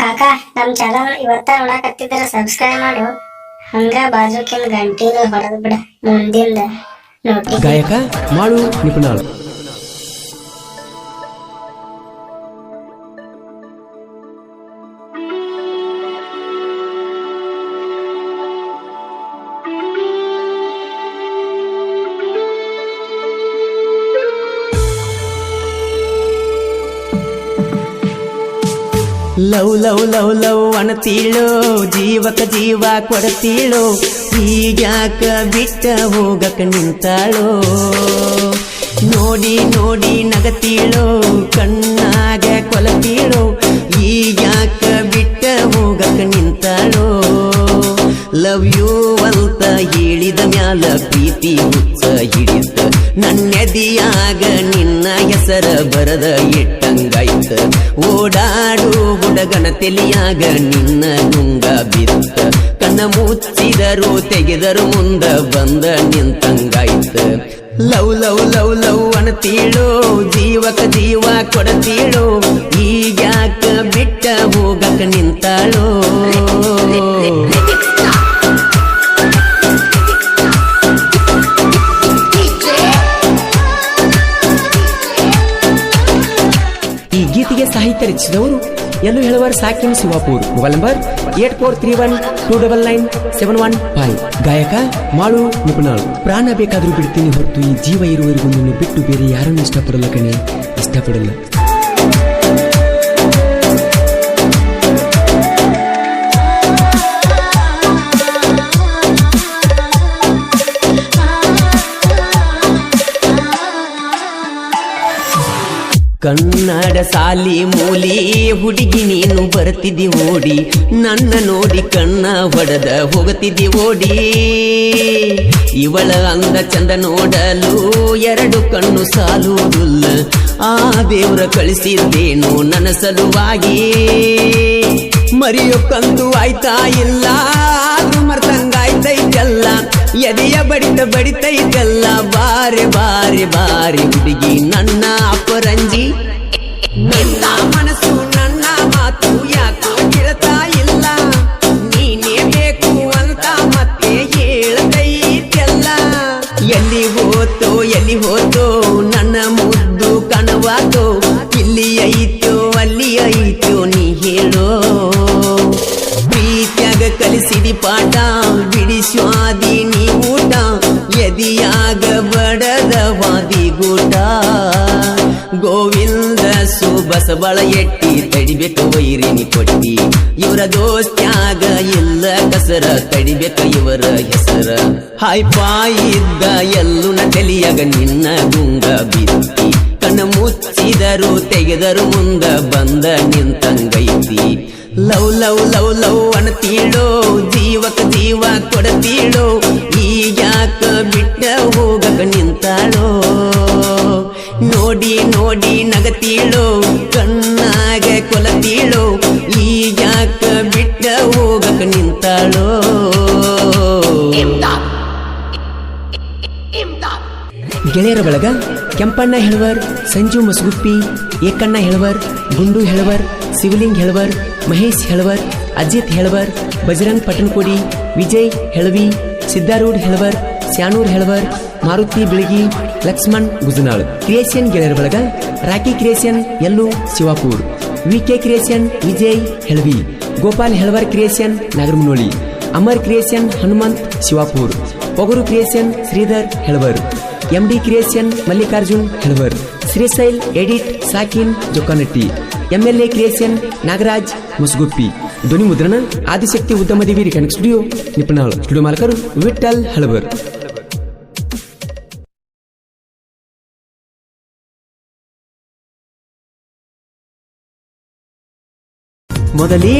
ಕಾಕ, ನಮ್ ಚಾನಲ್ ಇವತ್ತ ನೋಡಕತ್ತಿದ್ರ ಸಬ್ಸ್ಕ್ರೈಬ್ ಮಾಡು. ಹಂಗ ಬಾಜುಕಿನ ಗಂಟಿನ ಹೊಡೆದ್ ಬಿಡ ಮುಂದಿಂದ. ಗಾಯಕ ಮಾಡು ನಿಪುಣಾಳು ಲವ್ ಲವ್ ಲವ್ ಲವ್ ಅಣತೀಳೋ ಜೀವಕ ಜೀವ ಕೊಡತೀಳೋ. ಈಗ್ಯಾಕ ಬಿಟ್ಟ ಹೋಗಕ ನಿಂತಾಳೋ. ನೋಡಿ ನೋಡಿ ನಗತೀಳೋ ಕಣ್ಣಾಗ ಮ್ಯಾಲ ಪ್ರೀತಿ ಹುಚ್ಚ ಹಿಡಿತ ನನ್ನೆದಿಯಾಗ ನಿನ್ನ ಹೆಸರ ಬರದ ಇಟ್ಟಂಗಾಯ್ತ. ಓಡಾಡು ಹುಡುಗನ ತೆಲಿಯಾಗ ನಿನ್ನ ನುಂಗ ಬಿತ್ತ. ಕಣ್ಣ ಮುಚ್ಚಿದರು ತೆಗೆದರು ಮುಂದ ಬಂದ ನಿಂತಂಗಾಯ್ತ. ಲವ್ ಲವ್ ಲವ್ ಲವ್ ಅಣತೀಳೋ ಜೀವಕ ಜೀವ ಕೊಡತೀಳೋ. ಈಗ್ಯಾಕ ಬಿಟ್ಟ ಹೋಗಕ ನಿಂತಾಳೋ. ಸಾಹಿತ್ಯ ರಚಿಸಿದವರು ಎಲ್ಲೂ ಹೇಳುವರ್ ಸಾಕಿನ್ Shivapur mobile number eight four three one two double nine seven one five. ಗಾಯಕ ಮಾಳು ನಿಪುಣಾಳು ಪ್ರಾಣ ಬೇಕಾದರೂ ಬಿಡ್ತೀನಿ ಹೊರತು ಈ ಜೀವ ಇರುವವರೆಗೂ ನಿನ್ನ ಬಿಟ್ಟು ಬೇರೆ ಯಾರನ್ನು ಇಷ್ಟಪಡಲ್ಲ ಕಣೆ. ಇಷ್ಟಪಡಲ್ಲ. ಕನ್ನಡ ಸಾಲಿ ಮೂಲಿ, ಹುಡುಗಿ ನೀನು ಬರ್ತಿದ್ದಿ ಓಡಿ, ನನ್ನ ನೋಡಿ ಕಣ್ಣ ಹೊಡೆದ ಹೋಗುತ್ತಿದ್ದಿ ಓಡಿ. ಇವಳ ಅಂದ ಚಂದ ನೋಡಲು ಎರಡು ಕಣ್ಣು ಸಾಲುವುದಿಲ್ಲ, ಆ ದೇವ್ರ ಕಳಿಸಿದ್ದೇನು ನನ್ನ ಸಲುವಾಗಿ. ಮರೆಯೋಕ್ಕಂತೂ ಆಯ್ತಾ ಇಲ್ಲ ಮರ್ತಂಗಾಯ್ತೈತಲ್ಲ ಎದೆಯ ಬಡಿತ ಬಡಿತೈತಲ್ಲ ಬಾರಿ ಬಾರಿ ಬಾರಿ ಹುಡುಗಿ ನನ್ನ ಕಣವಾತೋ ಇಲ್ಲಿ ಐತೋ ಅಲ್ಲಿ ಐತೋ ನೀ ಹೇಳೋ. ಪ್ರೀತ್ಯಾಗ ಕಲಿಸಿದಿ ಪಾಠ ಬಿಡಿಸ್ವಾದಿ ನೀ ಊಟ, ಎದಿಯಾಗ ಬಡದ ವಾದಿ ಗೂಟ. ಗೋವಿಂದ ಸುಬಸಬಳ ಎಟ್ಟಿ, ತಡಿಬೇಕು ವೈರಿನಿ ಕೊಟ್ಟಿ. ಇವರ ದೋಸ್ತ್ಯಾಗ ಎಲ್ಲ ಕಸರ, ತಡಿಬೇಕು ಇವರ ಹೆಸರ. ಹಾಯ್ ಪಾಯಿದ್ದ ಇದ್ದ ಎಲ್ಲು ನ ತಲಿಯಾಗ ನಿನ್ನ ಗುಂಗ ಬಿತ್ತಿ. ಮುಚ್ಚಿದರು ತೆಗೆದರು ಮುಂದ ಬಂದ ನಿಂತಂಗೈತಿ ಲವ್ ಲವ್ ಲವ್ ಲವ್ ಅಣತೀಳೋ ಜೀವಕ ಜೀವ ಕೊಡತೀಳೋ ಯಾಕ ಬಿಟ್ಟ ಹೋಗಕ ನಿಂತಾಳೋ? ನೋಡಿ ನೋಡಿ ನಗತೀಳೋ ಕಣ್ಣಾಗ ಕೊಲತೀಳೋ ಈಗ್ಯಾಕ ಬಿಟ್ಟ ಹೋಗಕ ನಿಂತಾಳೋ? ಗೆಳೆಯರ ಬಳಗ ಕೆಂಪಣ್ಣ ಹೆಳವರ್ ಸಂಜು ಮಸ್ಗುಪ್ಪಿ ಏಕಣ್ಣ ಹೆಳವರ್ ಗುಂಡು ಹೆಳವರ್ ಶಿವಲಿಂಗ್ ಹೆಳವರ್ ಮಹೇಶ್ ಹೆಳವರ್ ಅಜಿತ್ ಹೆಳವರ್ ಬಜರಂಗ್ ಪಟನ್ಕೋಡಿ ವಿಜಯ್ ಹೆಳವಿ ಸಿದ್ದಾರೂಢ್ ಹೆಳವರ್ ಸ್ಯಾನೂರ್ ಹೆಳವರ್ ಮಾರುತಿ ಬಿಳಗಿ ಲಕ್ಷ್ಮಣ್ ಗುಜನಾಳ್. ಕ್ರಿಯೇಷನ್ ಗೆಳೆಯರ ಬಳಗ Rocky creation Ellu Shivapur. VK creation Vijay Helavi. Gopal Helavar creation Nagaramanoli. Amar creation Hanumant Shivapur. Pogaru creation Shridhar Helavar. MD creation Mallikarjun Helavar Srishail edit ಸಾಕಿನ್ Jokkanatti MLA creation Nagaraj Musguppi ಧ್ವನಿ ಮುದ್ರಣ ಆದಿಶಕ್ತಿ ಉದ್ಯಮ ದೇವಿ ರಿಕನೆಕ್ಟ್ ಸ್ಟುಡಿಯೋ ನಿಪುಣಾಳ್ ಸ್ಟುಡಿಯೋ ಮಾಲಕರು ವಿಠಲ್ ಹಳವರ್ ಮೊದಲೇ